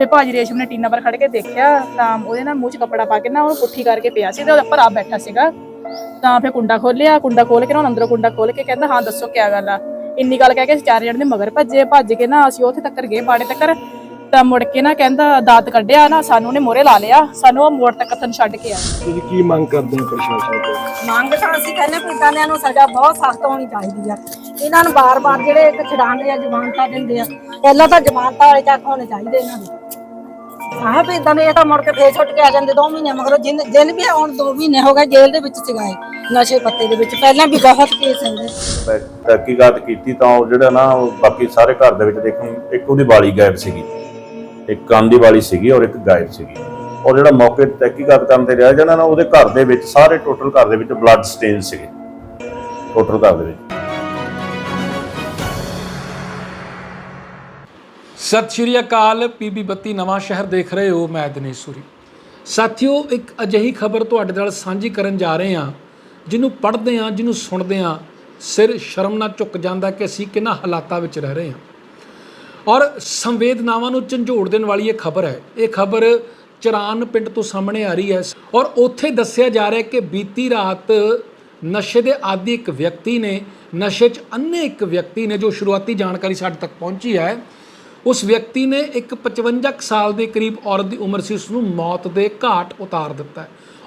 ਤੇ ਭਾਜੀ ਰੇਸ਼ਮ ਨੇ ਟੀਨਾ ਪਰ ਖੜ ਕੇ ਦੇਖਿਆ ਤਾਂ ਉਹਦੇ ਨਾਲ ਮੂੰਹ 'ਚ ਕੱਪੜਾ ਪਾ ਕੇ ਨਾ ਉਹਨੂੰ ਪੁੱਠੀ ਕਰਕੇ ਪਿਆ ਸੀ ਤੇ ਉਹਦੇ ਉੱਪਰ ਆ ਬੈਠਾ ਸੀਗਾ। ਤਾਂ ਫਿਰ ਕੁੰਡਾ ਖੋਲਿਆ ਕੁੰਡਾ ਖੋਲ ਕੇ ਨਾ ਉਹਨੇ ਅੰਦਰੋਂ ਕੁੰਡਾ ਖੋਲ ਕੇ ਕਹਿੰਦਾ ਹਾਂ ਦੱਸੋ ਕੀ ਗੱਲ ਆ? ਇੰਨੀ ਗੱਲ ਕਹਿ ਕੇ ਅਸੀਂ ਚਾਰ ਜਣੇ ਦੇ ਮਗਰ ਭੱਜੇ ਭੱਜ ਕੇ ਨਾ ਅਸੀਂ ਉੱਥੇ ਤੱਕਰ ਗਏ ਬਾੜੇ ਤੱਕਰ। ਤਾਂ ਮੁੜ ਕੇ ਨਾ ਕਹਿੰਦਾ ਦਾਤ ਕੱਢਿਆ ਨਾ ਸਾਨੂੰ ਨੇ ਮੋਰੇ ਲਾ ਲਿਆ ਸਾਨੂੰ ਉਹ ਮੋੜ ਤੱਕ ਥਨ ਛੱਡ ਕੇ ਆ ਤੁਸੀਂ ਕੀ ਮੰਗ ਕਰਦੇ ਹੋ ਪ੍ਰਸ਼ਾਸਨ ਤੋਂ? ਮੰਗ ਤਾਂ ਅਸੀਂ ਕਹਿੰਦੇ ਇਦਾਂ ਨੂੰ ਸਜ਼ਾ ਬਹੁਤ ਸਖਤ ਹੋਣੀ ਚਾਹੀਦੀ ਆ। ਇਹਨਾਂ ਨੂੰ ਬਾਰ-ਬਾਰ ਜਿਹੜੇ ਇੱਕ ਛਡਾਉਂਦੇ ਆ ਜ਼ਮਾਨਤਾਂ ਦਿੰਦੇ ਆ ਪਹਿਲਾਂ ਤਾਂ ਜ਼ਮਾਨਤਾਂ ਵਾਲੇ ਚੱਕ ਹੋਣੇ ਚਾਹੀਦੇ ਇਹਨਾਂ ਨੂੰ। ਆਹ ਇਦਾਂ ਦੇ ਇਹ ਤਾਂ ਮੁੜ ਕੇ ਫੇਰ ਛੁੱਟ ਕੇ ਆ ਜਾਂਦੇ 2 ਮਹੀਨੇ, ਮਗਰੋਂ ਜਿੰਨ ਜਿੰਨ ਵੀ ਹੁਣ 2 ਮਹੀਨੇ ਹੋ ਗਏ ਜੇਲ੍ਹ ਦੇ ਵਿੱਚ ਚਗਾਏ ਨਸ਼ੇ ਪੱਤੇ ਦੇ ਵਿੱਚ। ਪਹਿਲਾਂ ਵੀ ਬਹੁਤ ਕੇਸ ਹੁੰਦੇ। ਮੈਂ ਤਹਿਕੀਕਾਤ ਕੀਤੀ ਤਾਂ ਉਹ ਜਿਹੜਾ ਨਾ, ਉਹ ਬਾਕੀ ਸਾਰੇ ਘਰ ਦੇ ਵਿੱਚ ਦੇਖਣ ਇੱਕ ਉਹਦੀ ਵਾਲੀ ਗਾਇਬ ਸੀਗੀ। ਇੱਕ ਕੰਨ ਦੀ ਵਾਲੀ ਸੀਗੀ ਔਰ ਇੱਕ ਗਾਇਬ ਸੀਗੀ। ਔਰ ਜਿਹੜਾ ਮੌਕੇ ਤੇ ਤਹਿਕੀਕਾਤ ਕਰਨ ਤੇ ਰਿਹਾ ਜਾਣਾ ਨਾ, ਉਹਦੇ ਘਰ ਦੇ ਵਿੱਚ ਸਾਰੇ ਟੋਟਲ ਘਰ ਦੇ ਵਿੱਚ ਬਲੱਡ ਸਟੇਨ ਸੀਗੇ। ਟੋਟਲ ਘਰ ਦੇ ਵਿੱਚ। ਸਤਿ ਸ਼੍ਰੀ ਅਕਾਲ ਪੀਬੀ ਬੱਤੀ, ਨਵਾਂ ਸ਼ਹਿਰ ਦੇਖ ਰਹੇ ਹੋ ਮੈਂ ਦਿਨੇਸ਼ ਸੂਰੀ। ਸਾਥੀਓ, ਇੱਕ ਅਜਿਹੀ ਖਬਰ ਤੁਹਾਡੇ ਨਾਲ ਸਾਂਝੀ ਕਰਨ ਜਾ ਰਹੇ ਹਾਂ, ਜਿਹਨੂੰ ਪੜ੍ਹਦੇ ਹਾਂ, ਜਿਹਨੂੰ ਸੁਣਦੇ ਹਾਂ। ਸਿਰ ਸ਼ਰਮ ਨਾਲ ਝੁੱਕ ਜਾਂਦਾ ਕਿ ਅਸੀਂ ਕਿੰਨਾ ਹਾਲਾਤਾਂ ਵਿੱਚ ਰਹਿ ਰਹੇ ਹਾਂ। ਔਰ ਸੰਵੇਦਨਾਵਾਂ ਨੂੰ ਝੰਜੋੜ ਦੇਣ ਵਾਲੀ ਇਹ ਖਬਰ ਹੈ। ਇਹ ਖਬਰ ਚਰਾਨ ਪਿੰਡ ਤੋਂ ਸਾਹਮਣੇ ਆ ਰਹੀ ਹੈ ਔਰ ਉੱਥੇ ਦੱਸਿਆ ਜਾ ਰਿਹਾ ਹੈ ਕਿ ਬੀਤੀ ਰਾਤ ਨਸ਼ੇ ਦੇ ਆਦੀ ਇੱਕ ਵਿਅਕਤੀ ਨੇ, ਨਸ਼ੇ 'ਚ ਅੰਨੇ ਇੱਕ ਵਿਅਕਤੀ ਨੇ ਜੋ ਸ਼ੁਰੂਆਤੀ ਜਾਣਕਾਰੀ ਸਾਡੇ ਤੱਕ ਪਹੁੰਚੀ ਹੈ ਉਸ ਵਿਅਕਤੀ ਨੇ ਇੱਕ 55 ਕੁ ਸਾਲ ਦੇ ਕਰੀਬ ਔਰਤ ਦੀ ਉਮਰ ਸੀ, ਉਸ ਨੂੰ ਮੌਤ ਦੇ ਘਾਟ ਉਤਾਰ ਦਿੱਤਾ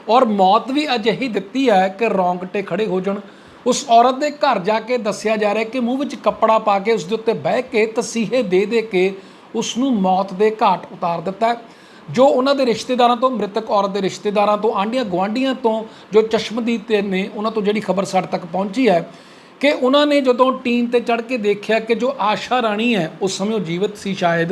ਔਰ ਮੌਤ ਵੀ ਅਜਿਹੀ ਦਿੱਤੀ ਹੈ ਕਿ ਰੌਂਗਟੇ ਖੜੇ ਹੋ ਜਾਣ। ਉਸ ਔਰਤ ਦੇ ਘਰ ਜਾ ਕੇ ਦੱਸਿਆ ਜਾ ਰਿਹਾ ਕਿ ਮੂੰਹ ਵਿੱਚ ਕੱਪੜਾ ਪਾ ਕੇ ਉਸ ਦੇ ਉੱਤੇ ਬਹਿ ਕੇ ਤਸੀਹੇ ਦੇ ਦੇ ਕੇ ਉਸ ਨੂੰ ਮੌਤ ਦੇ ਘਾਟ ਉਤਾਰ ਦਿੱਤਾ ਜੋ ਉਹਨਾਂ ਦੇ ਰਿਸ਼ਤੇਦਾਰਾਂ ਤੋਂ, ਮ੍ਰਿਤਕ ਔਰਤ ਦੇ ਰਿਸ਼ਤੇਦਾਰਾਂ ਤੋਂ, ਆਂਢੀਆਂ ਗੁਆਂਢੀਆਂ ਤੋਂ ਜੋ ਚਸ਼ਮਦੀਦ ਤੇ ਨੇ, ਉਹਨਾਂ ਤੋਂ ਜਿਹੜੀ ਖਬਰ ਸਾਡੇ ਤੱਕ ਪਹੁੰਚੀ ਹੈ ਕਿ ਉਹਨਾਂ ਨੇ ਜਦੋਂ ਟੀਨ ਤੇ ਚੜ ਕੇ ਦੇਖਿਆ ਕਿ ਜੋ ਆਸ਼ਾ ਰਾਣੀ ਹੈ, ਉਸ ਸਮੇਂ ਉਹ ਜੀਵਤ ਸੀ ਸ਼ਾਇਦ,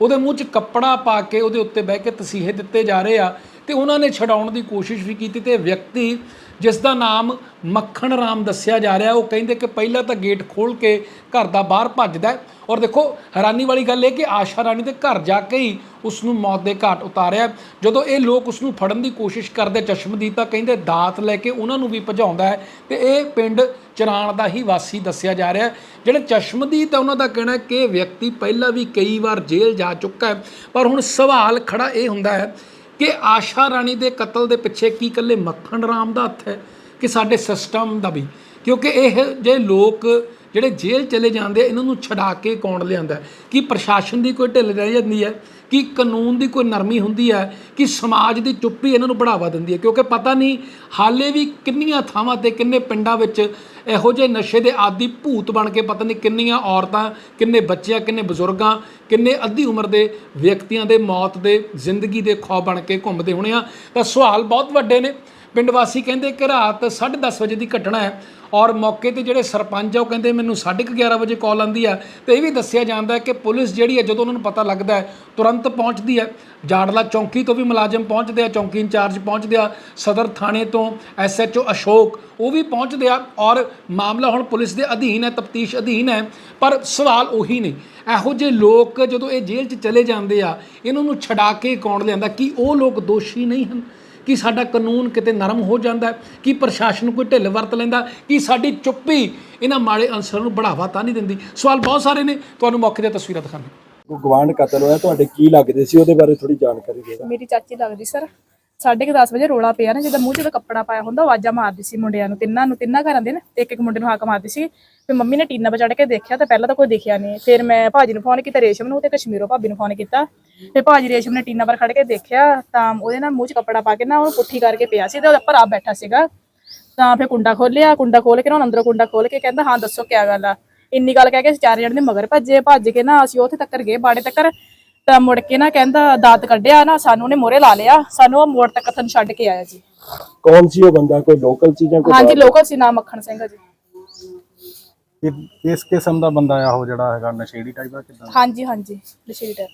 ਉਹਦੇ ਮੂੰਹ 'ਚ ਕੱਪੜਾ ਪਾ ਕੇ ਉਹਦੇ ਉੱਤੇ ਬਹਿ ਕੇ ਤਸੀਹੇ ਦਿੱਤੇ ਜਾ ਰਹੇ ਆ ਤੇ ਉਹਨਾਂ ਨੇ ਛਡਾਉਣ ਦੀ ਕੋਸ਼ਿਸ਼ ਵੀ ਕੀਤੀ ਤੇ ਵਿਅਕਤੀ ਜਿਸ ਦਾ ਨਾਮ ਮੱਖਣ ਰਾਮ ਦੱਸਿਆ ਜਾ ਰਿਹਾ। ਉਹ ਕਹਿੰਦੇ ਕਿ ਪਹਿਲਾਂ ਤਾਂ ਗੇਟ ਖੋਲ ਕੇ ਘਰ ਦਾ ਬਾਹਰ ਭੱਜਦਾ ਔਰ ਦੇਖੋ, ਹੈਰਾਨੀ ਵਾਲੀ ਗੱਲ ਇਹ ਕਿ ਆਸ਼ਾ ਰਾਣੀ ਦੇ ਘਰ ਜਾ ਕੇ ਹੀ ਉਸ ਨੂੰ ਮੌਤ ਦੇ ਘਾਟ ਉਤਾਰਿਆ। ਜਦੋਂ ਇਹ ਲੋਕ ਉਸ ਨੂੰ ਫੜਨ ਦੀ ਕੋਸ਼ਿਸ਼ ਕਰਦੇ, ਚਸ਼ਮਦੀਦ ਤਾਂ ਕਹਿੰਦੇ ਦਾਤ ਲੈ ਕੇ ਉਹਨਾਂ ਨੂੰ ਵੀ ਭਜਾਉਂਦਾ ਹੈ ਤੇ ਇਹ ਪਿੰਡ ਚਰਾਣ ਦਾ ਹੀ ਵਾਸੀ ਦੱਸਿਆ ਜਾ ਰਿਹਾ। ਜਿਹੜੇ ਚਸ਼ਮਦੀਦ ਹੈ ਉਹਨਾਂ ਦਾ ਕਹਿਣਾ ਕਿ ਇਹ ਵਿਅਕਤੀ ਪਹਿਲਾਂ ਵੀ ਕਈ ਵਾਰ ਜੇਲ੍ਹ ਜਾ ਚੁੱਕਾ ਹੈ। ਪਰ ਹੁਣ ਸਵਾਲ ਖੜਾ ਇਹ ਹੁੰਦਾ ਹੈ ਕਿ ਆਸ਼ਾ ਰਾਣੀ ਦੇ ਕਤਲ ਦੇ ਪਿੱਛੇ ਕੀ ਇਕੱਲੇ ਮੱਖਣ ਰਾਮ ਦਾ ਹੱਥ ਹੈ ਕਿ ਸਾਡੇ ਸਿਸਟਮ ਦਾ ਵੀ? ਕਿਉਂਕਿ ਇਹ ਜੇ ਲੋਕ ਜਿਹੜੇ ਜੇਲ੍ਹ ਚਲੇ ਜਾਂਦੇ ਆ, ਇਹਨਾਂ ਨੂੰ ਛਡਾ ਕੇ ਕੌਣ ਲਿਆਂਦਾ ਕੀ ਪ੍ਰਸ਼ਾਸਨ ਦੀ ਕੋਈ ਢਿੱਲ ਰਹਿ ਜਾਂਦੀ ਹੈ? ਕਿ ਕਾਨੂੰਨ ਦੀ ਕੋਈ ਨਰਮੀ ਹੁੰਦੀ ਹੈ? ਕਿ ਸਮਾਜ ਦੀ ਚੁੱਪੀ ਇਹਨਾਂ ਨੂੰ ਬੜਾਵਾ ਦਿੰਦੀ ਹੈ? ਕਿਉਂਕਿ ਪਤਾ ਨਹੀਂ ਹਾਲੇ ਵੀ ਕਿੰਨੀਆਂ ਥਾਵਾਂ ਤੇ, ਕਿੰਨੇ ਪਿੰਡਾਂ ਵਿੱਚ ਇਹੋ ਜਿਹੇ ਨਸ਼ੇ ਦੇ ਆਦੀ ਭੂਤ ਬਣ ਕੇ ਪਤਾ ਨਹੀਂ ਕਿੰਨੀਆਂ ਔਰਤਾਂ, ਕਿੰਨੇ ਬੱਚਿਆਂ, ਕਿੰਨੇ ਬਜ਼ੁਰਗਾਂ, ਕਿੰਨੇ ਅੱਧੀ ਉਮਰ ਦੇ ਵਿਅਕਤੀਆਂ ਦੇ ਮੌਤ ਦੇ ਜ਼ਿੰਦਗੀ ਦੇ ਖੌਫ ਬਣ ਕੇ ਘੁੰਮਦੇ ਹੋਣੇ ਆ। ਤਾਂ ਸਵਾਲ ਬਹੁਤ ਵੱਡੇ ਨੇ। ਪਿੰਡ ਵਾਸੀ ਕਹਿੰਦੇ ਕਿ ਰਾਤ 10:30 ਵਜੇ ਦੀ ਘਟਨਾ ਹੈ। ਔਰ ਮੌਕੇ ਤੇ ਜਿਹੜੇ ਸਰਪੰਚ ਆ, ਉਹ ਕਹਿੰਦੇ ਮੈਨੂੰ 11:30 ਵਜੇ ਕਾਲ ਆਂਦੀ ਆ। ਤੇ ਇਹ ਵੀ ਦੱਸਿਆ ਜਾਂਦਾ ਹੈ ਕਿ ਪੁਲਿਸ ਜਿਹੜੀ ਹੈ, ਜਦੋਂ ਉਹਨਾਂ ਨੂੰ ਪਤਾ ਲੱਗਦਾ ਹੈ, ਤੁਰੰਤ ਪਹੁੰਚਦੀ ਹੈ। ਜਾੜਲਾ ਚੌਂਕੀ ਤੋਂ ਵੀ ਮੁਲਾਜ਼ਮ ਪਹੁੰਚਦੇ ਆ, ਚੌਂਕੀ ਇੰਚਾਰਜ ਪਹੁੰਚਦੇ ਆ, ਸਦਰ ਥਾਣੇ ਤੋਂ ਐਸਐਚਓ ਅਸ਼ੋਕ, ਉਹ ਵੀ ਪਹੁੰਚਦੇ ਆ। ਔਰ ਮਾਮਲਾ ਹੁਣ ਪੁਲਿਸ ਦੇ ਅਧੀਨ ਹੈ, ਤਫਤੀਸ਼ ਅਧੀਨ ਹੈ, ਪਰ ਸਵਾਲ ਉਹੀ ਨੇ। ਇਹੋ ਜਿਹੇ ਲੋਕ ਜਦੋਂ ਇਹ ਜੇਲ੍ਹ 'ਚ ਚਲੇ ਜਾਂਦੇ ਆ, ਇਹਨਾਂ ਨੂੰ ਛਡਾ ਕੇ ਕੌਣ ਲਿਆਂਦਾ? ਕੀ ਉਹ ਲੋਕ ਦੋਸ਼ੀ ਨਹੀਂ ਹਨ? ਕਿ ਸਾਡਾ ਕਾਨੂੰਨ ਕਿਤੇ ਨਰਮ ਹੋ ਜਾਂਦਾ ਹੈ ਕਿ ਪ੍ਰਸ਼ਾਸਨ ਕੋਈ ਢਿੱਲ ਵਰਤ ਲੈਂਦਾ ਕਿ ਸਾਡੀ ਚੁੱਪੀ ਇਹਨਾਂ ਮਾੜੇ ਅੰਸਰਾਂ ਨੂੰ ਬੜਾਵਾ ਤਾਂ ਨਹੀਂ ਦਿੰਦੀ। ਸਵਾਲ ਬਹੁਤ ਸਾਰੇ ਨੇ ਤੁਹਾਨੂੰ ਮੌਕੇ ਦੀਆਂ ਤਸਵੀਰਾਂ ਦਿਖਾਉਂਦੇ ਗਵਾਂਢ ਕਤਲ ਹੋਇਆ ਤੁਹਾਡੇ ਕੀ ਲੱਗਦੇ ਸੀ? ਉਹਦੇ ਬਾਰੇ ਥੋੜੀ ਜਾਣਕਾਰੀ ਦਿਓ। ਮੇਰੀ ਚਾਚੀ ਲੱਗਦੀ ਸਰ। ਸਾਢੇ ਕੁ 10 ਵਜੇ ਰੋਲਾ ਪਿਆ ਨਾ, ਜਿੱਦਾਂ ਮੂੰਹ 'ਚ ਕੱਪੜਾ ਪਾਇਆ ਹੁੰਦਾ ਆਵਾਜ਼ਾਂ ਮਾਰਦੀ ਸੀ ਮੁੰਡਿਆਂ ਨੂੰ, ਤਿੰਨਾਂ ਨੂੰ, ਤਿੰਨਾਂ ਘਰਾਂ ਦੇ ਨੇ ਇੱਕ ਇੱਕ ਮੁੰਡੇ ਨੂੰ ਹਾਕ ਮਾਰਦੀ ਸੀ। ਫਿਰ ਮੰਮੀ ਨੇ ਟੀਨਾ ਚੜ੍ਹ ਕੇ ਦੇਖਿਆ, ਤਾਂ ਪਹਿਲਾਂ ਤਾਂ ਕੋਈ ਦਿਖਿਆ ਨਹੀਂ। ਫਿਰ ਮੈਂ ਭਾਜੀ ਨੂੰ ਫੋਨ ਕੀਤਾ, ਰੇਸ਼ਮ ਨੂੰ, ਤੇ ਕਸ਼ਮੀਰੋ ਭਾਬੀ ਨੂੰ ਫੋਨ ਕੀਤਾ। ਫਿਰ ਭਾਜੀ ਰੇਸ਼ਮ ਨੇ ਟੀਨਾ ਪਰ ਖੜ ਕੇ ਦੇਖਿਆ, ਤਾਂ ਉਹਦੇ ਨਾਲ ਮੂੰਹ 'ਚ ਕੱਪੜਾ ਪਾ ਕੇ ਨਾ, ਉਹਨੂੰ ਪੁੱਠੀ ਕਰਕੇ ਪਿਆ ਸੀ, ਤੇ ਉਹਦਾ ਭਰਾ ਬੈਠਾ ਸੀਗਾ। ਤਾਂ ਫਿਰ ਕੁੰਡਾ ਖੋਲਿਆ ਕੁੰਡਾ ਖੋਲ ਕੇ ਨਾ ਅੰਦਰੋਂ ਕੁੰਡਾ ਖੋਲ ਕੇ ਕਹਿੰਦਾ, ਹਾਂ, ਦੱਸੋ ਕੀ ਗੱਲ ਆ? ਇੰਨੀ ਗੱਲ ਕਹਿ ਕੇ ਅਸੀਂ ਚਾਰ ਜਣੇ ਦੇ ਮਗਰ ਭੱਜੇ, ਭੱਜ ਕੇ ਨਾ ਅਸੀਂ ਉੱਥੇ ਤੱਕ ਗਏ, ਬਾੜੇ ਤੱਕ ਤਾਂ ਮੁੜ ਕੇ ਨਾ ਕਹਿੰਦਾ ਦਾਤ ਕੱਢਿਆ ਨਾ ਸਾਨੂੰ ਨੇ ਮੋਰੇ ਲਾ ਲਿਆ। ਸਾਨੂੰ ਉਹ ਮੋੜ ਤੱਕ ਥਨ ਛੱਡ ਕੇ ਆਇਆ ਜੀ। ਕੌਣ ਸੀ ਉਹ ਬੰਦਾ? ਕੋਈ ਲੋਕਲ ਸੀ ਜਾਂ ਕੋਈ ਹਾਂਜੀ ਲੋਕਲ ਸੀ ਨਾਮ ਮੱਖਣ ਸਿੰਘ ਜੀ। ਕਿਸ ਕਿਸਮ ਦਾ ਬੰਦਾ ਆ ਉਹ ਜਿਹੜਾ ਹੈਗਾ ਨਸ਼ੇੜੀ ਟਾਈਪ ਦਾ ਕਿਦਾਂ? ਹਾਂਜੀ ਹਾਂਜੀ ਨਸ਼ੇ ਟਾਈਪ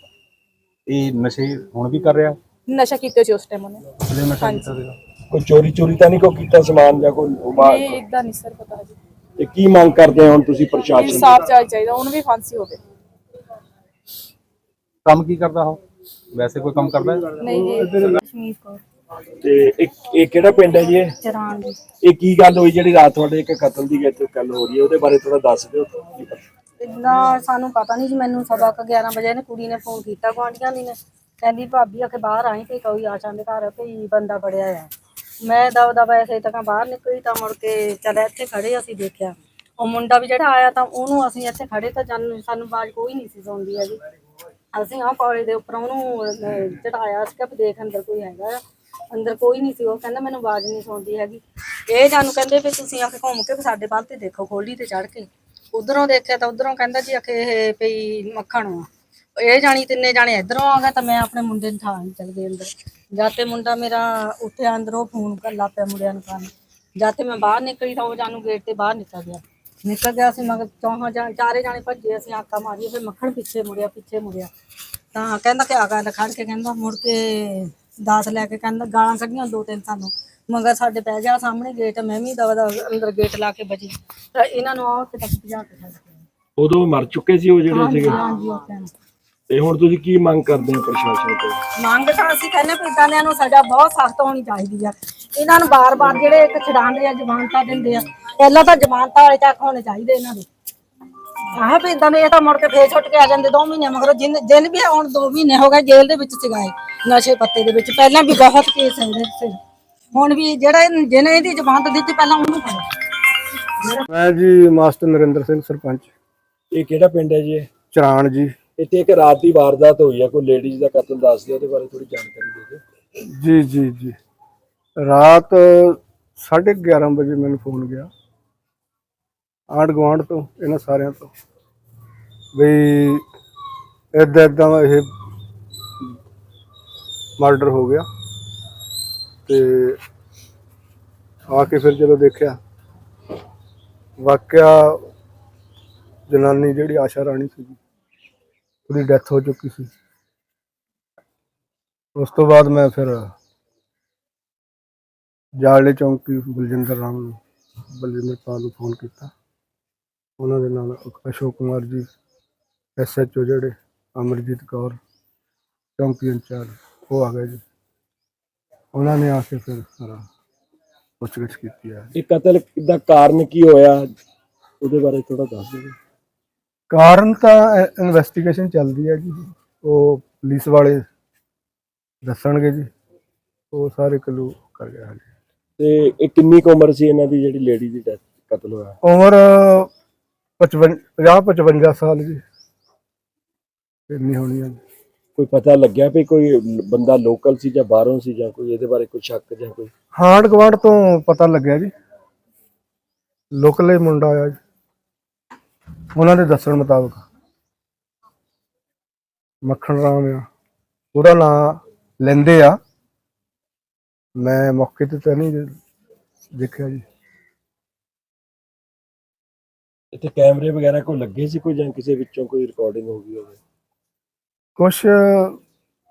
ਇਹ ਨਸ਼ੇ ਹੁਣ ਵੀ ਕਰ ਰਿਹਾ? ਨਸ਼ਾ ਕੀਤੇ ਸੀ ਉਸ ਟਾਈਮ ਉਹਨੇ। ਇਹਦੇ ਨਸ਼ਾ ਕੀਤਾ ਸੀਗਾ? ਕੋਈ ਚੋਰੀ ਚੋਰੀ ਤਾਂ ਨਹੀਂ ਕੋਈ ਕੀਤਾ ਸਮਾਨ ਜਾਂ ਕੋਈ ਬਾਹਰ ਇਹ ਇਦਾਂ ਨਹੀਂ ਸਰ ਪਤਾ ਜੀ। ਤੇ ਕੀ ਮੰਗ ਕਰਦੇ ਹੋ ਹੁਣ ਤੁਸੀਂ ਪ੍ਰਸ਼ਾਸਨ ਤੋਂ? ਇਨਸਾਫ ਚਾਹੀ ਚਾਹੀਦਾ ਉਹਨੂੰ ਵੀ ਫਾਂਸੀ ਹੋਵੇ। ਕੰਮ ਕੀ ਕਰਦਾ ਉਹ? ਵੈਸੇ ਕੋਈ ਕੰਮ ਕਰਦਾ? ਹੈ ਨਹੀਂ ਜੀ ਕਸ਼ਮੀਰ ਕੋ ਤੇ ਇੱਕ ਇਹ ਕਿਹੜਾ ਪਿੰਡ ਹੈ ਜੀ ਇਹ? ਚਰਾਂ ਦੀ ਇਹ ਕੀ ਗੱਲ ਹੋਈ ਜਿਹੜੀ ਰਾਤ ਤੁਹਾਡੇ ਇੱਕ ਕਤਲ ਦੀ ਇੱਥੇ ਗੱਲ ਹੋ ਰਹੀ ਹੈ? ਉਹਦੇ ਬਾਰੇ ਥੋੜਾ ਦੱਸ ਦਿਓ ਕੀ ਪਤਾ। ਇਦਾਂ ਸਾਨੂੰ ਪਤਾ ਨਹੀਂ ਜੀ ਮੈਨੂੰ ਸਵਾ ਕੁ 11 ਵਜੇ ਨੇ ਕੁੜੀ ਨੇ ਫੋਨ ਕੀਤਾ ਗੁਆਂਢੀਆਂ ਦੀ ਨੇ। ਕਹਿੰਦੀ ਭਾਬੀ ਆ ਕੇ ਬਾਹਰ ਆਈ ਤੇ ਕੋਈ ਆਸ਼ਾ ਦੇ ਘਰ ਭਈ ਬੰਦਾ ਬੜਿਆ ਆ। ਮੈਂ ਦਬ ਦਬ ਐਸੇ ਤੱਕ ਬਾਹਰ ਨਿਕਲੀ ਤਾਂ ਮੁੜ ਕੇ ਚੱਲ ਇੱਥੇ ਖੜੇ ਅਸੀਂ ਦੇਖਿਆ। ਉਹ ਮੁੰਡਾ ਵੀ ਜਿਹੜਾ ਆਇਆ ਤਾਂ ਉਹਨੂੰ ਅਸੀਂ ਇੱਥੇ ਖੜੇ ਤਾਂ ਜਾਨੂੰ ਸਾਨੂੰ ਬਾਜ ਕੋਈ ਨਹੀਂ ਸੀ ਸੁਣਦੀ ਹੈਗੀ। ਅਸੀਂ ਆਹ ਪੌੜੇ ਦੇ ਉੱਪਰ ਉਹਨੂੰ ਚੜਾਇਆ ਸੀ ਕਿ ਦੇਖ ਅੰਦਰ ਕੋਈ ਹੈਗਾ ਅੰਦਰ ਕੋਈ ਨਹੀਂ ਸੀ, ਉਹ ਕਹਿੰਦਾ ਮੈਨੂੰ ਆਵਾਜ਼ ਨਹੀਂ ਸੁਣਦੀ ਹੈਗੀ। ਇਹ ਜਾਨੂੰ ਕਹਿੰਦੇ ਵੀ ਤੁਸੀਂ ਆਖੇ ਘੁੰਮ ਕੇ ਸਾਡੇ ਵੱਲ ਤੇ ਦੇਖੋ, ਖੋਲੀ ਤੇ ਚੜ ਕੇ। ਉਧਰੋਂ ਦੇਖਿਆ ਤਾਂ ਉਧਰੋਂ ਕਹਿੰਦਾ ਜੀ ਆਖੇ ਇਹ ਪਈ ਮੱਖਣ ਆ ਇਹ ਜਾਣੀ ਤਿੰਨੇ ਜਾਣੇ ਇਧਰੋਂ ਆ ਗਏ ਤਾਂ ਮੈਂ ਆਪਣੇ ਮੁੰਡੇ ਨੂੰ ਥਾਂ ਚਲ ਗਏ ਅੰਦਰ। ਜਦ ਤੇ ਮੁੰਡਾ ਮੇਰਾ ਉੱਠਿਆ ਅੰਦਰੋਂ ਫੋਨ ਕਰ ਲਾ ਪਿਆ ਮੁੰਡਿਆਂ ਨੂੰ ਕਰਨ ਜਦ ਤੇ ਮੈਂ ਬਾਹਰ ਨਿਕਲੀ ਤਾਂ ਉਹ ਜਾਨੂੰ ਗੇਟ ਤੇ ਬਾਹਰ ਨਿਕਲ ਗਿਆ। ਨਿਕਲ ਗਿਆ ਸੀ ਮਗਰ ਚੌਹਾਂ ਜਾ ਚਾਰੇ ਜਾਣੇ ਭੱਜੇ ਅਸੀਂ ਆਕਾ ਮਾਰੀ ਫਿਰ ਮੱਖਣ ਪਿੱਛੇ ਮੁੜਿਆ ਪਿੱਛੇ ਮੁੜਿਆ। ਤਾਂ ਕਹਿੰਦਾ ਕਿ ਆ ਗੱਲ ਖੜ ਕੇ ਕਹਿੰਦਾ ਮੁੜ ਕੇ ਦਾਸ ਲੈ ਕੇ ਕਹਿੰਦਾ ਗਾਲਾਂ ਕੱਢੀਆਂ ਦੋ ਤਿੰਨ ਸਾਨੂੰ। ਮਗਰ ਸਾਡੇ ਪੈ ਗਿਆ ਸਾਹਮਣੇ ਗੇਟ ਮੈਂ ਵੀ ਦਵਾ ਦਾ ਅੰਦਰ ਗੇਟ ਲਾ ਕੇ ਬਚੀ। ਤਾਂ ਇਹਨਾਂ ਨੂੰ ਆਹ ਤੱਕ ਭਜਾ ਕੇ ਛੱਡ ਉਦੋਂ ਮਰ ਚੁੱਕੇ ਸੀ ਉਹ ਜਿਹੜੇ ਸੀਗੇ? ਹਾਂਜੀ ਉਹ ਟਾਈਮ ਤੇ ਹੁਣ ਤੁਸੀਂ ਕੀ ਮੰਗ ਕਰਦੇ ਹੋ ਪ੍ਰਸ਼ਾਸਨ ਤੋਂ? ਮੰਗ ਤਾਂ ਅਸੀਂ ਕਹਿੰਦੇ ਵੀ ਇਦਾਂ ਦਿਆਂ ਨੂੰ ਸਜ਼ਾ ਬਹੁਤ ਸਖਤ ਹੋਣੀ ਚਾਹੀਦੀ ਆ। ਇਹਨਾਂ ਨੂੰ ਬਾਰ-ਬਾਰ ਜਿਹੜੇ ਇੱਕ ਛਡਾਉਂਦੇ ਆ ਜ਼ਮਾਨਤਾਂ ਦਿੰਦੇ ਆ। ਪਹਿਲਾਂ ਤਾਂ ਜ਼ਮਾਨਤਾਂ ਵਾਲੇ ਚੱਕ ਹੋਣੇ ਚਾਹੀਦੇ ਇਹਨਾਂ ਦੇ। ਆਹ ਵੀ ਇਦਾਂ ਦੇ ਇਹ ਤਾਂ ਮੁੜ ਕੇ ਫੇਰ ਛੁੱਟ ਕੇ ਆ ਜਾਂਦੇ 2 ਮਹੀਨੇ ਮਗਰ। ਜਿੰਨ ਜਿੰਨ ਵੀ ਹੁਣ 2 ਮਹੀਨੇ ਹੋ ਗਏ ਜੇਲ੍ਹ ਦੇ ਵਿੱਚ ਸਿਗਾਏ ਨਸ਼ੇ ਪੱਤੇ ਦੇ ਵਿੱਚ। ਪਹਿਲਾਂ ਵੀ ਬਹੁਤ ਕੇਸ ਹੈ ਇਹਦੇ ਤੇ ਹੁਣ ਵੀ ਜਿਹੜਾ ਜਿਹਨੇ ਇਹਦੀ ਜ਼ਮਾਨਤ ਦਿੱਤੀ ਪਹਿਲਾਂ ਉਹਨੂੰ ਫੜੋ। ਮੈਂ ਜੀ ਮਾਸਟਰ ਨਰਿੰਦਰ ਸਿੰਘ ਸਰਪੰਚ। ਇਹ ਕਿਹੜਾ ਪਿੰਡ ਹੈ ਜੀ ਇਹ? ਚਰਾਣ ਜੀ। ਇੱਥੇ ਇੱਕ ਰਾਤ ਦੀ ਵਾਰਦਾਤ ਹੋਈ ਹੈ ਕੋਈ ਲੇਡੀਜ਼ ਦਾ ਕਤਲ ਦੱਸ ਦਿਓ ਉਹਦੇ ਬਾਰੇ ਥੋੜੀ ਜਾਣਕਾਰੀ ਦੇ ਦਿਓ। ਜੀ ਜੀ ਜੀ। ਰਾਤ 11:30 ਵਜੇ ਮੈਨੂੰ ਫੋਨ ਗਿਆ। ਆਂਢ ਗੁਆਂਢ ਤੋਂ, ਇਹਨਾਂ ਸਾਰਿਆਂ ਤੋਂ। ਵੀ ਏਦਾਂ ਏਦਾਂ ਇਹ ਮਰਡਰ ਹੋ ਗਿਆ। ਤੇ ਆ ਕੇ ਫਿਰ ਜਦੋਂ ਦੇਖਿਆ, ਵਾਕਿਆ ਜਨਾਨੀ ਜਿਹੜੀ ਆਸ਼ਾ ਰਾਣੀ ਸੀ, ਉਹਦੀ ਡੈਥ ਹੋ ਚੁੱਕੀ ਸੀ। ਉਸ ਤੋਂ ਬਾਅਦ ਮੈਂ ਫਿਰ ਜਾਲੇ ਚੌਂਕੀ ਬਲਜਿੰਦਰ ਰਾਮ ਨੂੰ ਬਲਜਿੰਦਰ ਪਾਲ ਨੂੰ ਫੋਨ ਕੀਤਾ। ਉਹਨਾਂ ਦੇ ਨਾਲ ਅਸ਼ੋਕ ਕੁਮਾਰ ਜੀ ਐਸਐਚਓ ਜਿਹੜੇ ਅਮਰਜੀਤ ਕੌਰ ਚੌਂਕੀ ਇੰਚਾਰਜ ਉਹ ਆ ਗਏ ਜੀ। ਉਹਨਾਂ ਨੇ ਆ ਕੇ ਫਿਰ ਸਾਰਾ ਪੁੱਛਗਿੱਛ ਕੀਤੀ ਹੈ ਇਹ ਕਤਲ ਦਾ ਕਾਰਨ ਕੀ ਹੋਇਆ? ਉਹਦੇ ਬਾਰੇ ਥੋੜਾ ਦੱਸ ਦਿਓ। ਕਾਰਨ ਤਾਂ ਇਨਵੈਸਟੀਗੇਸ਼ਨ ਚੱਲਦੀ ਹੈ ਜੀ। ਉਹ ਪੁਲਿਸ ਵਾਲੇ ਦੱਸਣਗੇ ਜੀ। ਉਹ ਸਾਰੇ ਕਲੂ ਕਰ ਗਿਆ ਜੀ। ਤੇ ਇਹ ਕਿੰਨੀ ਕੁ ਉਮਰ ਸੀ ਇਹਨਾਂ ਦੀ ਜਿਹੜੀ ਲੇਡੀ ਦੀ ਡੈਥ ਕਤਲ ਹੋਇਆ? ਉਮਰ 55 50 55 ਸਾਲ ਜੀ। ਹੋਣੀ। ਕੋਈ ਪਤਾ ਲੱਗਿਆ ਵੀ ਕੋਈ ਬੰਦਾ ਲੋਕਲ ਸੀ ਜਾਂ ਬਾਹਰੋਂ ਸੀ ਜਾਂ ਕੋਈ ਇਹਦੇ ਬਾਰੇ ਕੋਈ ਸ਼ੱਕ ਜਾਂ ਕੋਈ? ਹਾਂਡ ਗਵਾਂਡ ਤੋਂ ਪਤਾ ਲੱਗਿਆ ਜੀ। ਲੋਕਲ ਹੀ ਮੁੰਡਾ ਆਇਆ ਜੀ। ਉਹਨਾਂ ਦੇ ਦੱਸਣ ਮੁਤਾਬਕ। ਮੱਖਣ ਰਾਮ ਆ। ਉਹਦਾ ਨਾਂ ਲੈਂਦੇ ਆ। ਮੈਂ ਮੌਕੇ ਤੇ ਤਾਂ ਨਹੀਂ ਦੇਖਿਆ ਜੀ। ਇੱਥੇ ਕੈਮਰੇ ਵਗੈਰਾ ਕੋਈ ਲੱਗੇ ਸੀ ਕੋਈ ਜਾਂ ਕਿਸੇ ਵਿੱਚੋਂ ਕੋਈ ਰਿਕਾਰਡਿੰਗ ਹੋ ਗਈ ਹੋਵੇ? ਕੁਛ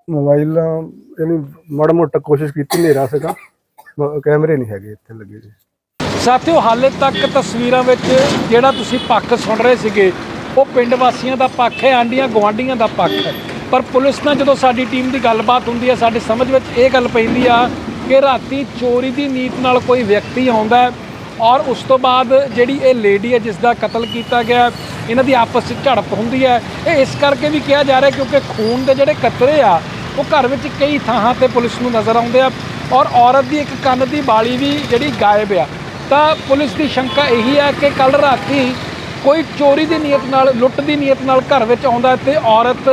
ਮੋਬਾਈਲ ਇਹਨੂੰ ਮਾੜਾ ਮੋਟਾ ਕੋਸ਼ਿਸ਼ ਕੀਤੀ ਹਨੇਰਾ ਸੀਗਾ। ਮ- ਕੈਮਰੇ ਨਹੀਂ ਹੈਗੇ ਇੱਥੇ ਲੱਗੇ ਜੀ ਸਾਥੀਓ ਹਾਲੇ ਤੱਕ ਤਸਵੀਰਾਂ ਵਿੱਚ ਜਿਹੜਾ ਤੁਸੀਂ ਪੱਖ ਸੁਣ ਰਹੇ ਸੀਗੇ ਉਹ ਪਿੰਡ ਵਾਸੀਆਂ ਦਾ ਪੱਖ ਹੈ ਆਂਡੀਆਂ ਗਵਾਂਡੀਆਂ ਦਾ ਪੱਖ ਹੈ। ਪਰ ਪੁਲਿਸ ਨਾਲ ਜਦੋਂ ਸਾਡੀ ਟੀਮ ਦੀ ਗੱਲਬਾਤ ਹੁੰਦੀ ਹੈ ਸਾਡੀ ਸਮਝ ਵਿੱਚ ਇਹ ਗੱਲ ਪੈਂਦੀ ਆ ਕਿ ਰਾਤੀ ਚੋਰੀ ਦੀ ਨੀਤ ਨਾਲ ਕੋਈ ਵਿਅਕਤੀ ਆਉਂਦਾ ਹੈ ਔਰ ਉਸ ਤੋਂ ਬਾਅਦ ਜਿਹੜੀ ਇਹ ਲੇਡੀ ਹੈ ਜਿਸ ਦਾ ਕਤਲ ਕੀਤਾ ਗਿਆ ਇਹਨਾਂ ਦੀ ਆਪਸ ਵਿੱਚ ਝੜਪ ਹੁੰਦੀ ਹੈ। ਇਹ ਇਸ ਕਰਕੇ ਵੀ ਕਿਹਾ ਜਾ ਰਿਹਾ ਕਿਉਂਕਿ ਖੂਨ ਦੇ ਜਿਹੜੇ ਕਤਰੇ ਆ, ਉਹ ਘਰ ਵਿੱਚ ਕਈ ਥਾਂ ਤੇ ਪੁਲਿਸ ਨੂੰ ਨਜ਼ਰ ਆਉਂਦੇ ਆ ਔਰ ਔਰਤ ਦੀ ਇੱਕ ਕੰਨ ਦੀ ਬਾਲੀ ਵੀ ਜਿਹੜੀ ਗਾਇਬ ਆ। ਤਾਂ ਪੁਲਿਸ ਦੀ ਸ਼ੰਕਾ ਇਹੀ ਹੈ ਕਿ ਕੱਲ ਰਾਤੀ ਕੋਈ ਚੋਰੀ ਦੀ ਨੀਅਤ ਨਾਲ, ਲੁੱਟ ਦੀ ਨੀਅਤ ਨਾਲ ਘਰ ਵਿੱਚ ਆਉਂਦਾ ਹੈ ਤੇ ਔਰਤ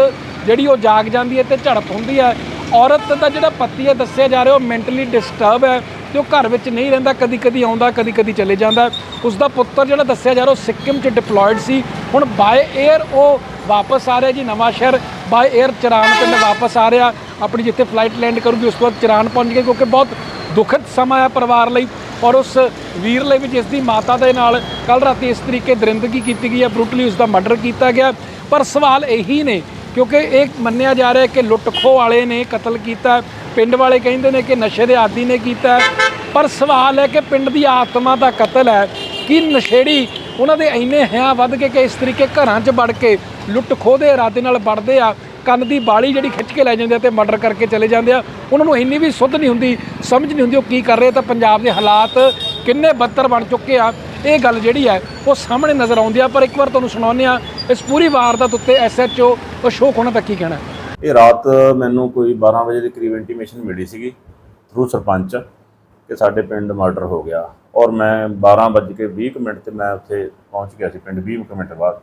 ਜਿਹੜੀ ਉਹ ਜਾਗ ਜਾਂਦੀ ਹੈ ਤੇ ਝੜਪ ਹੁੰਦੀ ਹੈ। ਔਰਤ ਦਾ ਜਿਹੜਾ ਪਤੀ ਹੈ, ਦੱਸਿਆ ਜਾ ਰਿਹਾ ਉਹ ਮੈਂਟਲੀ ਡਿਸਟਰਬ ਹੈ। ਤੇ ਉਹ ਘਰ ਵਿੱਚ ਨਹੀਂ ਰਹਿੰਦਾ ਕਦੀ ਕਦੀ ਆਉਂਦਾ ਕਦੀ ਕਦੀ ਚਲੇ ਜਾਂਦਾ। ਉਸ ਦਾ ਪੁੱਤਰ ਜਿਹੜਾ ਦੱਸਿਆ ਜਾ ਰਿਹਾ, ਉਹ ਸਿੱਕਮ 'ਚ ਡਿਪਲੋਇਡ ਸੀ। ਹੁਣ ਬਾਏ 에ਅਰ ਉਹ ਵਾਪਸ ਆ ਰਿਹਾ ਜੀ, ਨਵਾਂ ਸ਼ਹਿਰ। ਬਾਏ 에ਅਰ ਚਰਾਨ ਪਿੰਡ ਵਾਪਸ ਆ ਰਿਹਾ। ਆਪਣੀ ਜਿੱਥੇ ਫਲਾਈਟ ਲੈਂਡ ਕਰੂਗੀ, ਉਸ ਤੋਂ ਬਾਅਦ ਚਰਾਨ ਪਹੁੰਚ ਗਏ ਕਿਉਂਕਿ ਬਹੁਤ ਦੁਖਦ ਸਮਾਂ ਹੈ ਪਰਿਵਾਰ ਲਈ। ਔਰ ਉਸ ਵੀਰ ਲਈ ਵੀ ਜਿਸ ਦੀ ਮਾਤਾ ਦੇ ਨਾਲ ਕੱਲ ਰਾਤੀ ਇਸ ਤਰੀਕੇ ਦਰਿੰਦਗੀ ਕੀਤੀ ਗਈ ਹੈ ਬਰੂਟਲੀ ਉਸ ਦਾ ਮਰਡਰ ਕੀਤਾ ਗਿਆ। ਪਰ ਸਵਾਲ ਇਹੀ ਨੇ, ਕਿਉਂਕਿ ਇਹ ਮੰਨਿਆ ਜਾ ਰਿਹਾ ਹੈ ਕਿ ਲੁੱਟ ਖੋਹ ਵਾਲੇ ਨੇ ਕਤਲ ਕੀਤਾ। ਪਿੰਡ ਵਾਲੇ ਕਹਿੰਦੇ ਨੇ ਕਿ ਨਸ਼ੇ ਦੇ ਆਦੀ ਨੇ ਕੀਤਾ ਪਰ ਸਵਾਲ ਹੈ ਕਿ ਪਿੰਡ ਦੀ ਆਤਮਾ ਦਾ ਕਤਲ ਹੈ। ਕਿ ਨਸ਼ੇੜੀ ਉਹਨਾਂ ਦੇ ਇੰਨੇ ਹਿਆਂ ਵੱਧ ਕੇ ਕਿ ਇਸ ਤਰੀਕੇ ਘਰਾਂ 'ਚ ਵੜ ਕੇ ਲੁੱਟ ਖੋਹ ਦੇ ਇਰਾਦੇ ਨਾਲ ਵੜਦੇ ਆ, ਕੰਨ ਦੀ ਬਾਲੀ ਜਿਹੜੀ ਖਿੱਚ ਕੇ ਲੈ ਜਾਂਦੇ ਆ ਤੇ ਮਰਡਰ ਕਰਕੇ ਚਲੇ ਜਾਂਦੇ ਆ? ਉਹਨਾਂ ਨੂੰ ਇੰਨੀ ਵੀ ਸੁੱਧ ਨਹੀਂ ਹੁੰਦੀ, ਸਮਝ ਨਹੀਂ ਹੁੰਦੀ ਉਹ ਕੀ ਕਰ ਰਹੇ ਤਾਂ ਪੰਜਾਬ ਦੇ ਹਾਲਾਤ ਕਿੰਨੇ ਬੱਤਰ ਬਣ ਚੁੱਕੇ ਆ। ਇਹ ਗੱਲ ਜਿਹੜੀ ਹੈ, ਉਹ ਸਾਹਮਣੇ ਨਜ਼ਰ ਆਉਂਦੀ ਆ, ਪਰ ਇੱਕ ਵਾਰ ਤੁਹਾਨੂੰ ਸੁਣਾਉਂਦੇ ਆ, ਇਸ ਪੂਰੀ ਵਾਰਦਾਤ ਉੱਤੇ ਐਸਐਚਓ ਅਸ਼ੋਕ ਉਹਨਾਂ ਦਾ ਕੀ ਕਹਿਣਾ ਇਹ ਰਾਤ ਮੈਨੂੰ ਕੋਈ 12 ਵਜੇ ਦੇ ਕਰੀਬ ਇੰਟੀਮੇਸ਼ਨ ਮਿਲੀ ਸੀਗੀ ਥਰੂ ਸਰਪੰਚ ਕਿ ਸਾਡੇ ਪਿੰਡ ਮਰਡਰ ਹੋ ਗਿਆ। ਔਰ ਮੈਂ 12 ਵੱਜ ਕੇ 20 ਕੁ ਮਿੰਟ ਤੇ ਮੈਂ ਉੱਥੇ ਪਹੁੰਚ ਗਿਆ ਸੀ ਪਿੰਡ 20 ਕੁ ਮਿੰਟ ਬਾਅਦ।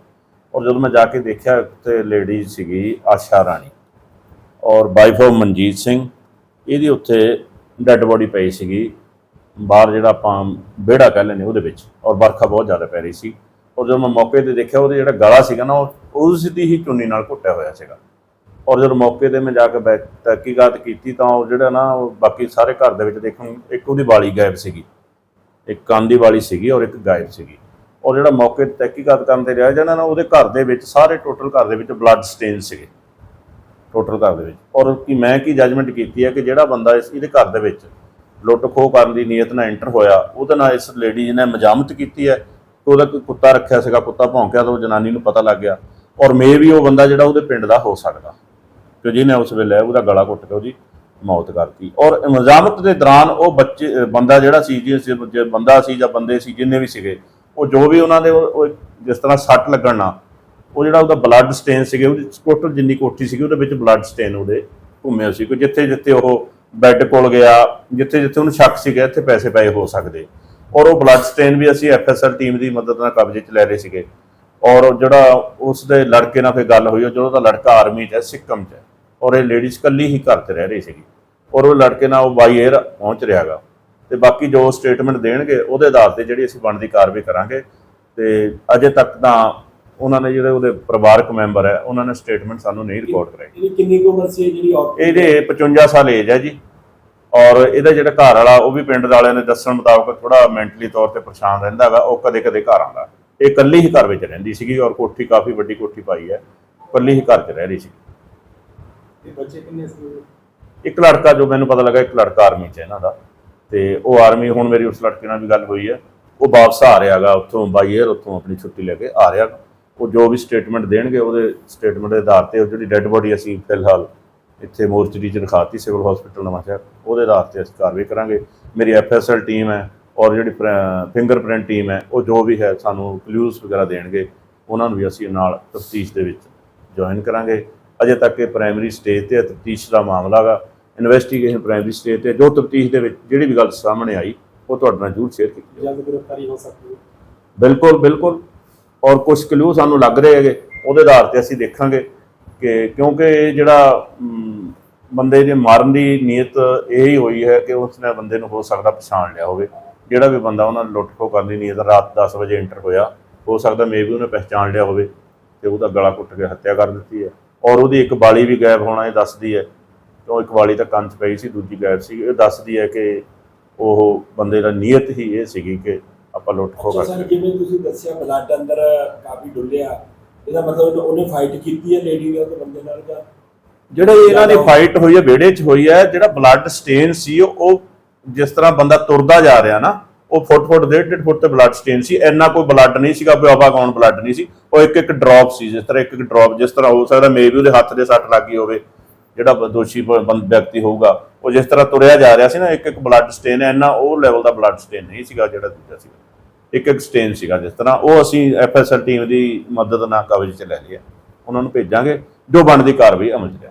ਔਰ ਜਦੋਂ ਮੈਂ ਜਾ ਕੇ ਦੇਖਿਆ ਤੇ ਲੇਡੀ ਸੀਗੀ ਆਸ਼ਾ ਰਾਣੀ ਔਰ ਵਾਈਫ ਆਫ ਮਨਜੀਤ ਸਿੰਘ। ਇਹਦੀ ਉੱਥੇ ਡੈੱਡ ਬੋਡੀ ਪਈ ਸੀਗੀ। ਬਾਹਰ ਜਿਹੜਾ ਆਪਾਂ ਵਿਹੜਾ ਕਹਿ ਲੈਂਦੇ ਉਹਦੇ ਵਿੱਚ ਔਰ ਵਰਖਾ ਬਹੁਤ ਜ਼ਿਆਦਾ ਪੈ ਰਹੀ ਸੀ। ਔਰ ਜਦੋਂ ਮੈਂ ਮੌਕੇ ਤੇ ਦੇਖਿਆ ਉਹਦੇ ਜਿਹੜਾ ਗਲਾ ਸੀਗਾ ਨਾ, ਉਹ ਉਸ ਦੀ ਹੀ ਚੁੰਨੀ ਨਾਲ ਘੁੱਟਿਆ ਹੋਇਆ ਸੀਗਾ। ਔਰ ਜਦੋਂ ਮੌਕੇ ਤੇ ਮੈਂ ਜਾ ਕੇ ਬੈ- ਤਹਿਕੀਕਾਤ ਕੀਤੀ ਤਾਂ ਉਹ ਜਿਹੜਾ ਨਾ, ਉਹ ਬਾਕੀ ਸਾਰੇ ਘਰ ਦੇ ਵਿੱਚ ਦੇਖਣ ਇੱਕ ਉਹਦੀ ਵਾਲੀ ਗਾਇਬ ਸੀਗੀ। ਇੱਕ ਕੰਨ ਦੀ ਵਾਲੀ ਸੀਗੀ ਔਰ ਇੱਕ ਗਾਇਬ ਸੀਗੀ। ਔਰ ਜਿਹੜਾ ਮੌਕੇ ਤੇ ਤਹਿਕੀਕਾਤ ਕਰਨ ਤੇ ਰਿਹਾ ਜਾਣਾ ਨਾ, ਉਹਦੇ ਘਰ ਦੇ ਵਿੱਚ ਸਾਰੇ ਟੋਟਲ ਘਰ ਦੇ ਵਿੱਚ ਬਲੱਡ ਸਟੇਨ ਸੀਗੇ। ਟੋਟਲ ਘਰ ਦੇ ਵਿੱਚ। ਔਰ ਕਿ ਮੈਂ ਕੀ ਜੱਜਮੈਂਟ ਕੀਤੀ ਹੈ ਕਿ ਜਿਹੜਾ ਬੰਦਾ ਇਸ, ਇਹਦੇ ਘਰ ਦੇ ਵਿੱਚ ਲੁੱਟ ਖੋਹ ਕਰਨ ਦੀ ਨੀਅਤ ਨਾਲ ਐਂਟਰ ਹੋਇਆ, ਉਹਦੇ ਨਾਲ ਇਸ ਲੇਡੀ ਨੇ ਮਜਾਮਤ ਕੀਤੀ ਹੈ ਕਿ ਉਹਦਾ ਕੋਈ ਕੁੱਤਾ ਰੱਖਿਆ ਸੀਗਾ, ਕੁੱਤਾ ਭੌਂਕਿਆ ਤਾਂ ਉਹ ਜਨਾਨੀ ਨੂੰ ਪਤਾ ਲੱਗ ਗਿਆ। ਔਰ ਮੇ ਵੀ ਉਹ ਬੰਦਾ ਜਿਹੜਾ ਉਹਦੇ ਪਿੰਡ ਦਾ ਹੋ ਸਕਦਾ। ਕਿ ਜਿਹਨੇ ਉਸ ਵੇਲੇ ਉਹਦਾ ਗਲਾ ਘੁੱਟ ਕੇ ਉਹਦੀ ਮੌਤ ਕਰਤੀ। ਔਰ ਮਜ਼ਾਮਤ ਦੇ ਦੌਰਾਨ ਉਹ ਬੱਚੇ ਬੰਦਾ ਜਿਹੜਾ ਸੀ, ਜੀ ਜੇ ਬੰਦਾ ਸੀ ਜਾਂ ਬੰਦੇ ਸੀ, ਜਿੰਨੇ ਵੀ ਸੀਗੇ, ਉਹ ਜੋ ਵੀ ਉਹਨਾਂ ਦੇ ਜਿਸ ਤਰ੍ਹਾਂ ਸੱਟ ਲੱਗਣ ਨਾਲ ਉਹ ਜਿਹੜਾ ਉਹਦਾ ਬਲੱਡ ਸਟੇਨ ਸੀਗੇ, ਉਹਦੀ ਟੋਟਲ ਜਿੰਨੀ ਕੋਠੀ ਸੀਗੀ, ਉਹਦੇ ਵਿੱਚ ਬਲੱਡ ਸਟੇਨ ਉਹਦੇ ਘੁੰਮੇ ਸੀ। ਕਿ ਜਿੱਥੇ ਜਿੱਥੇ ਉਹ ਬੈੱਡ ਕੋਲ ਗਿਆ, ਜਿੱਥੇ ਜਿੱਥੇ ਉਹਨੂੰ ਸ਼ੱਕ ਸੀਗਾ, ਇੱਥੇ ਪੈਸੇ ਪਏ ਹੋ ਸਕਦੇ। ਔਰ ਉਹ ਬਲੱਡ ਸਟੇਨ ਵੀ ਅਸੀਂ ਐਫਐਸਐਲ ਟੀਮ ਦੀ ਮਦਦ ਨਾਲ ਕਬਜ਼ੇ 'ਚ ਲੈ ਰਹੇ ਸੀਗੇ। ਔਰ ਜਿਹੜਾ ਉਸ ਦੇ ਲੜਕੇ ਨਾਲ ਫਿਰ ਗੱਲ ਹੋਈ, ਉਹ ਜਦੋਂ ਦਾ ਲੜਕਾ ਆਰਮੀ 'ਚ ਹੈ, ਸਿੱਕਮ 'ਚ ਹੈ। ਔਰ ਇਹ ਲੇਡੀਜ਼ ਇਕੱਲੀ ਹੀ ਘਰ 'ਚ ਰਹਿ ਰਹੀ ਸੀਗੀ। ਔਰ ਉਹ ਲੜਕੇ ਨਾਲ ਉਹ ਬਾਈ 에ਅਰ ਪਹੁੰਚ ਰਿਹਾਗਾ ਤੇ ਬਾਕੀ ਜੋ ਸਟੇਟਮੈਂਟ ਦੇਣਗੇ ਉਹਦੇ ਆਧਾਰ ਤੇ ਜਿਹੜੀ ਅਸੀਂ ਬਣਦੀ ਕਾਰਵਾਈ ਕਰਾਂਗੇ। ਤੇ ਅਜੇ ਤੱਕ ਤਾਂ ਉਹਨਾਂ ਨੇ ਜਿਹੜੇ ਉਹਦੇ ਪਰਿਵਾਰਕ ਮੈਂਬਰ ਹੈ ਉਹਨਾਂ ਨੇ ਸਟੇਟਮੈਂਟ ਸਾਨੂੰ ਨਹੀਂ ਰਿਕਾਰਡ ਕਰਾਈ। ਇਹਦੀ ਕਿੰਨੀ ਕੁ ਉਮਰ ਸੀ ਜਿਹੜੀ ਇਹਦੇ 55 ਸਾਲ ਏਜ ਹੈ ਜੀ। ਔਰ ਇਹਦਾ ਜਿਹੜਾ ਘਰ ਵਾਲਾ ਉਹ ਵੀ ਪਿੰਡ ਵਾਲਿਆਂ ਦੇ ਦੱਸਣ ਮੁਤਾਬਕ ਥੋੜਾ ਮੈਂਟਲੀ ਤੌਰ ਤੇ ਪਰੇਸ਼ਾਨ ਰਹਿੰਦਾ ਹੈਗਾ ਉਹ ਕਦੇ-ਕਦੇ ਘਰ ਆਉਂਦਾ। ਇਹ ਇਕੱਲੀ ਹੀ ਘਰ ਵਿੱਚ ਰਹਿੰਦੀ ਸੀਗੀ ਔਰ ਕੋਠੀ ਕਾਫੀ ਵੱਡੀ ਕੋਠੀ ਪਾਈ ਹੈ। ਇਕੱਲੀ ਹੀ ਘਰ 'ਚ ਰਹਿ ਰਹੀ ਸੀ ਤੇ ਬੱਚੇ ਕਿੰਨੇ ਸੀ ਇੱਕ ਲੜਕਾ ਜੋ ਮੈਨੂੰ ਪਤਾ ਲੱਗਾ ਇੱਕ ਲੜਕਾ ਆਰਮੀ 'ਚ ਹੈ ਇਹਨਾਂ ਦਾ। ਤੇ ਉਹ ਆਰਮੀ ਹੁਣ ਮੇਰੀ ਉਸ ਲੜਕੇ ਨਾਲ ਵੀ ਗੱਲ ਹੋਈ ਹੈ। ਉਹ ਵਾਪਸ ਆ ਰਿਹਾਗਾ ਉੱਥੋਂ ਬਾਈ 에ਅਰ ਉੱਥੋਂ ਆਪਣੀ ਛੁੱਟੀ ਲੈ ਕੇ ਆ ਰਿਹਾ ਉਹ ਜੋ ਵੀ ਸਟੇਟਮੈਂਟ ਦੇਣਗੇ ਉਹਦੇ ਸਟੇਟਮੈਂਟ ਦੇ ਆਧਾਰ ਤੇ ਉਹ ਜਿਹੜੀ ਡੈੱਡ ਬੋਡੀ ਅਸੀਂ ਫਿਲਹਾਲ ਇੱਥੇ ਮੋਰਚਰੀ 'ਚ ਰਖਾਤੀ ਸਿਵਲ ਹਸਪੀਟਲ ਨਵਾਂਸ਼ਹਿਰ ਉਹਦੇ ਆਧਾਰ ਤੇ ਅਸੀਂ ਕਾਰਵਾਈ ਕਰਾਂਗੇ। ਮੇਰੀ ਐਫਐਸਐਲ ਟੀਮ ਹੈ ਔਰ ਜਿਹੜੀ ਫਿੰਗਰਪ੍ਰਿੰਟ ਟੀਮ ਹੈ, ਉਹ ਜੋ ਵੀ ਹੈ ਸਾਨੂੰ ਕਲੂਜ਼ ਵਗੈਰਾ ਦੇਣਗੇ, ਉਹਨਾਂ ਨੂੰ ਵੀ ਅਸੀਂ ਨਾਲ ਤਫਤੀਸ਼ ਦੇ ਵਿੱਚ ਜੁਆਇਨ ਕਰਾਂਗੇ। ਅਜੇ ਤੱਕ ਇਹ ਪ੍ਰਾਇਮਰੀ ਸਟੇਜ ਤੇ ਤਫਤੀਸ਼ ਦਾ ਮਾਮਲਾ ਗਾ। ਇਨਵੈਸਟੀਗੇਸ਼ਨ ਪ੍ਰਾਇਮਰੀ ਸਟੇਜ ਤੇ। ਜੋ ਤਫਤੀਸ਼ ਦੇ ਵਿੱਚ ਜਿਹੜੀ ਵੀ ਗੱਲ ਸਾਹਮਣੇ ਆਈ ਉਹ ਤੁਹਾਡੇ ਨਾਲ ਜ਼ਰੂਰ ਸ਼ੇਅਰ ਕੀਤੀ ਜਲਦ ਗ੍ਰਿਫਤਾਰੀ ਹੋ ਸਕਦੀ ਹੈ। ਬਿਲਕੁਲ ਬਿਲਕੁਲ। ਔਰ ਕੁਝ ਕਲੂ ਸਾਨੂੰ ਲੱਗ ਰਹੇ ਹੈਗੇ। ਉਹਦੇ ਆਧਾਰ ਤੇ ਅਸੀਂ ਦੇਖਾਂਗੇ ਕਿ ਕਿਉਂਕਿ ਜਿਹੜਾ ਬੰਦੇ ਦੇ ਮਾਰਨ ਦੀ ਨੀਅਤ ਇਹ ਹੀ ਹੋਈ ਹੈ ਕਿ ਉਸਨੇ ਬੰਦੇ ਨੂੰ ਹੋ ਸਕਦਾ ਪਛਾਣ ਲਿਆ ਹੋਵੇ। ਜਿਹੜਾ ਵੀ ਬੰਦਾ ਉਹਨਾਂ ਨੂੰ ਲੁੱਟ ਖੋਹ ਕਰਨ ਦੀ ਨੀਅਤ ਰਾਤ 10 ਵਜੇ ਐਂਟਰ ਹੋਇਆ ਹੋ ਸਕਦਾ ਮੇਬੀ ਉਹਨੇ ਪਛਾਣ ਲਿਆ ਹੋਵੇ ਤੇ ਉਹਦਾ ਗਲਾ ਘੁੱਟ ਕੇ ਹੱਤਿਆ ਕਰ ਦਿੱਤੀ ਹੈ। ਔਰ ਉਹਦੀ ਇੱਕ ਬਾਲੀ ਵੀ ਗਾਇਬ ਹੋਣਾ ਇਹ ਦੱਸਦੀ ਹੈ। ਕਿਉਂ ਇੱਕ ਵਾਲੀ ਤਾਂ ਕੰਨ 'ਚ ਪਈ ਸੀ ਦੂਜੀ ਗਾਇਬ ਸੀ। ਇਹ ਦੱਸਦੀ ਹੈ ਕਿ ਉਹ ਬੰਦੇ ਦਾ ਨੀਅਤ ਹੀ ਇਹ ਸੀਗੀ ਕਿ ਆਪਾਂ ਲੁੱਟ ਅੱਛਾ ਕਰ ਸਰ ਜਿਵੇਂ ਤੁਸੀਂ ਦੱਸਿਆ ਬਲੱਡ ਅੰਦਰ ਕਾਫੀ ਡੁੱਲਿਆ ਇਹਦਾ ਮਤਲਬ ਉਹਨੇ ਫਾਈਟ ਕੀਤੀ ਹੈ ਲੇਡੀ ਦੇ ਉਹਦੇ ਬੰਦੇ ਨਾਲ ਜਾਂ ਜਿਹੜੇ ਇਹਨਾਂ ਦੀ ਫਾਈਟ ਹੋਈ ਹੈ ਵਿਹੜੇ 'ਚ ਹੋਈ ਹੈ ਜਿਹੜਾ ਬਲੱਡ ਸਟੇਨ ਸੀ ਉਹ ਜਿਸ ਤਰ੍ਹਾਂ ਬੰਦਾ ਤੁਰਦਾ ਜਾ ਰਿਹਾ ਨਾ ਉਹ ਫੁੱਟ ਫੁੱਟ, ਡੇਢ ਡੇਢ ਫੁੱਟ ਤੇ ਬਲੱਡ ਸਟੇਨ ਸੀ। ਇੰਨਾ ਕੋਈ ਬਲੱਡ ਨਹੀਂ ਸੀਗਾ, ਵੀ ਕੌਣ ਬਲੱਡ ਨਹੀਂ ਸੀ। ਉਹ ਇੱਕ ਇੱਕ ਡ੍ਰੌਪ ਸੀ, ਜਿਸ ਤਰ੍ਹਾਂ ਇੱਕ ਇੱਕ ਡ੍ਰੌਪ ਜਿਸ ਤਰ੍ਹਾਂ ਹੋ ਸਕਦਾ ਮੇ ਵੀ ਉਹਦੇ ਹੱਥ ਦੇ ਸੱਟ ਲੱਗੀ ਹੋਵੇ, ਜਿਹੜਾ ਦੋਸ਼ੀ ਵਿਅਕਤੀ ਹੋਊਗਾ। ਉਹ ਜਿਸ ਤਰ੍ਹਾਂ ਤੁਰਿਆ ਜਾ ਰਿਹਾ ਸੀ ਨਾ, ਇੱਕ ਇੱਕ ਬਲੱਡ ਸਟੇਨ ਹੈ ਇੰਨਾ ਉਹ ਲੈਵਲ ਦਾ ਬਲੱਡ ਸਟੇਨ ਨਹੀਂ ਸੀਗਾ, ਜਿਹੜਾ ਦੂਜਾ ਸੀ ਇੱਕ ਇੱਕ ਸਟੇਨ ਸੀਗਾ ਜਿਸ ਤਰ੍ਹਾਂ। ਉਹ ਅਸੀਂ ਐਫਐਸਐਲ ਟੀਮ ਦੀ ਮਦਦ ਨਾਲ ਕਵਰੇਜ ਚ ਲੈ ਲਿਆ ਉਹਨਾਂ ਨੂੰ ਭੇਜਾਂਗੇ। ਜੋ ਬਣਦੀ ਕਾਰਵਾਈ ਅਮਲ ਚ ਲਿਆ